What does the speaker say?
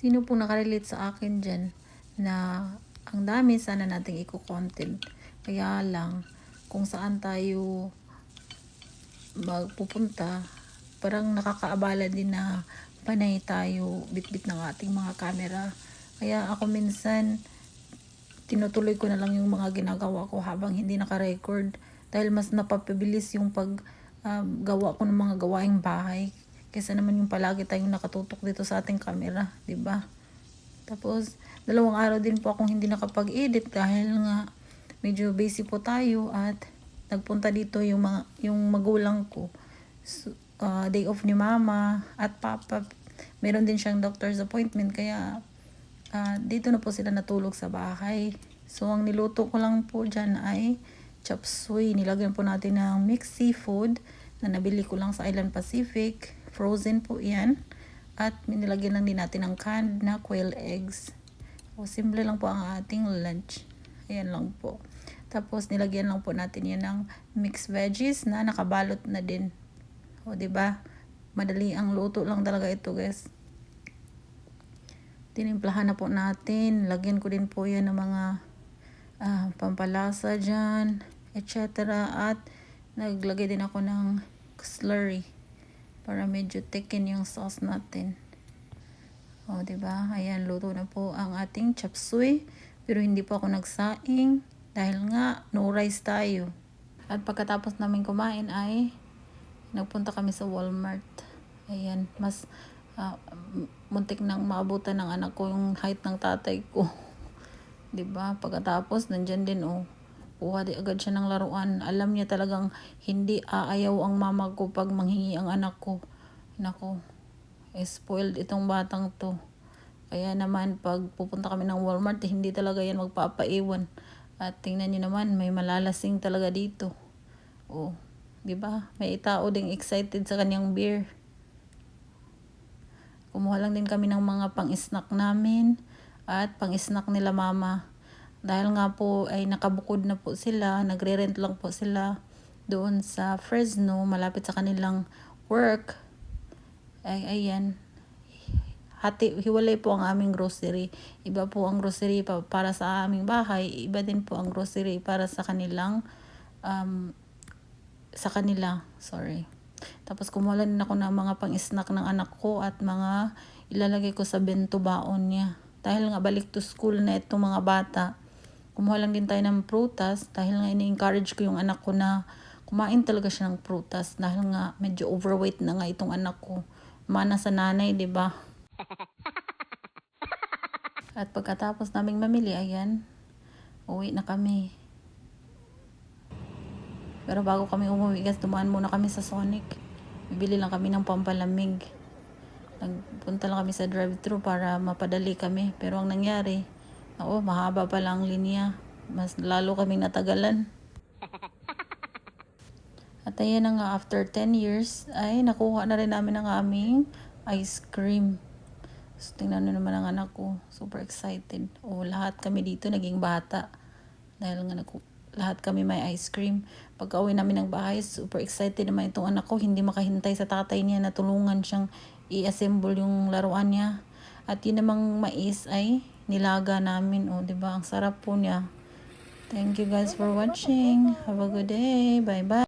Sino po nakarelate sa akin dyan na ang dami sana nating i-content. Kaya lang, kung saan tayo magpupunta, parang nakakaabala din na panay tayo bitbit ng ating mga camera. Kaya ako minsan, tinutuloy ko na lang yung mga ginagawa ko habang hindi naka-record dahil mas napapabilis yung pag um, gawa ko ng mga gawaing bahay kaysa naman yung palagi tayong nakatutok dito sa ating camera, 'di ba? Tapos dalawang araw din po akong hindi nakapag-edit dahil nga medyo busy po tayo at nagpunta dito yung mga yung magulang ko. So, uh, day off ni mama at papa. Meron din siyang doctor's appointment kaya Ah, dito na po sila natulog sa bahay. So, ang niluto ko lang po dyan ay chop suey. Nilagyan po natin ng mixed seafood na nabili ko lang sa Island Pacific. Frozen po yan. At nilagyan lang din natin ng canned na quail eggs. O, simple lang po ang ating lunch. Ayan lang po. Tapos, nilagyan lang po natin yan ng mixed veggies na nakabalot na din. O, ba Madali ang luto lang talaga ito, guys tinimplahan na po natin. Lagyan ko din po yan ng mga uh, pampalasa dyan, etc. At naglagay din ako ng slurry para medyo thicken yung sauce natin. O, ba diba? Ayan, luto na po ang ating chop suey. Pero hindi po ako nagsaing dahil nga no rice tayo. At pagkatapos namin kumain ay nagpunta kami sa Walmart. Ayan, mas uh, muntik nang maabutan ng anak ko yung height ng tatay ko. 'Di ba? Pagkatapos nandiyan din oh. Kuha di agad siya ng laruan. Alam niya talagang hindi aayaw ang mama ko pag manghingi ang anak ko. Nako. Spoiled itong batang to. Kaya naman pag pupunta kami ng Walmart, hindi talaga yan magpapaiwan. At tingnan niyo naman, may malalasing talaga dito. Oh, 'di ba? May tao ding excited sa kanyang beer. Kumuha lang din kami ng mga pang-snack namin at pang-snack nila mama. Dahil nga po ay nakabukod na po sila, nagre-rent lang po sila doon sa Fresno, malapit sa kanilang work. Ay, ayan. Hati, hiwalay po ang aming grocery. Iba po ang grocery pa, para sa aming bahay. Iba din po ang grocery para sa kanilang um, sa kanila. Sorry. Tapos kumuha din ako ng mga pang-snack ng anak ko at mga ilalagay ko sa bento baon niya. Dahil nga balik to school na itong mga bata. Kumuha lang din tayo ng prutas dahil nga ini-encourage ko yung anak ko na kumain talaga siya ng prutas dahil nga medyo overweight na nga itong anak ko. Mana sa nanay, 'di ba? At pagkatapos naming mamili, ayan, uwi na kami. Pero bago kami umuwi, guys, dumaan muna kami sa Sonic. Bibili lang kami ng pampalamig. Nagpunta lang kami sa drive-thru para mapadali kami. Pero ang nangyari, oo, mahaba pa lang linya. Mas lalo kaming natagalan. At ayan na nga, after 10 years, ay nakuha na rin namin ang aming ice cream. So, tingnan nyo naman ang anak ko. Super excited. O, lahat kami dito naging bata. Dahil nga naku lahat kami may ice cream. Pagka uwi namin ng bahay, super excited naman itong anak ko. Hindi makahintay sa tatay niya na tulungan siyang i-assemble yung laruan niya. At yun namang mais ay nilaga namin. O, ba diba? Ang sarap po niya. Thank you guys for watching. Have a good day. Bye-bye.